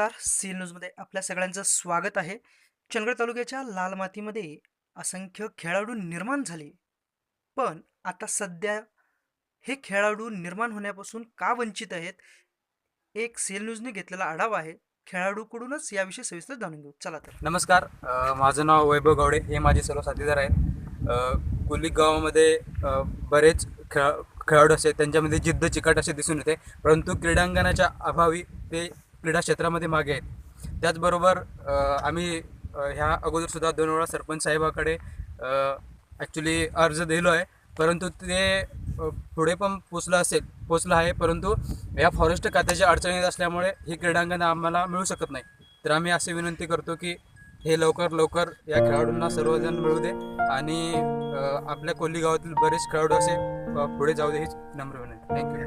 नमस्कार सी न्यूजमध्ये आपल्या सगळ्यांचं स्वागत आहे. चंदगड तालुक्याच्या लाल मातीमध्ये असंख्य खेळाडू निर्माण झाले. पण आता सध्या हे खेळाडू निर्माण होण्यापासून का वंचित आहेत? एक सेल न्यूजने घेतलेला आढावा आहे. खेळाडूकडूनच याविषयी सविस्तर जाणून घेऊ. चला तर. नमस्कार. माझं नाव वैभव गावडे. हे माझे सर्व साथीदार आहेत. कुलिक गावामध्ये बरेच खेळा खेळाडू असे त्यांच्यामध्ये जिद्द चिकट असे दिसून येते. परंतु क्रीडांगणाच्या अभावी ते क्रीडा क्षेत्रामध्ये मागे आहेत. त्याचबरोबर आम्ही ह्या अगोदरसुद्धा दोन वेळा सरपंच साहेबाकडे ॲक्च्युली अर्ज दिलो आहे. परंतु ते पुढे पण पोचलं असेल पोचलं आहे. परंतु या फॉरेस्ट खात्याच्या अडचणीत असल्यामुळे ही क्रीडांगण आम्हाला मिळू शकत नाही. तर आम्ही अशी विनंती करतो की हे लवकर लवकर या खेळाडूंना सर्वजण मिळू दे आणि आपल्या कोल्ही गावातील बरेच खेळाडू असे पुढे जाऊ दे हीच नम्र विनंती. थँक्यू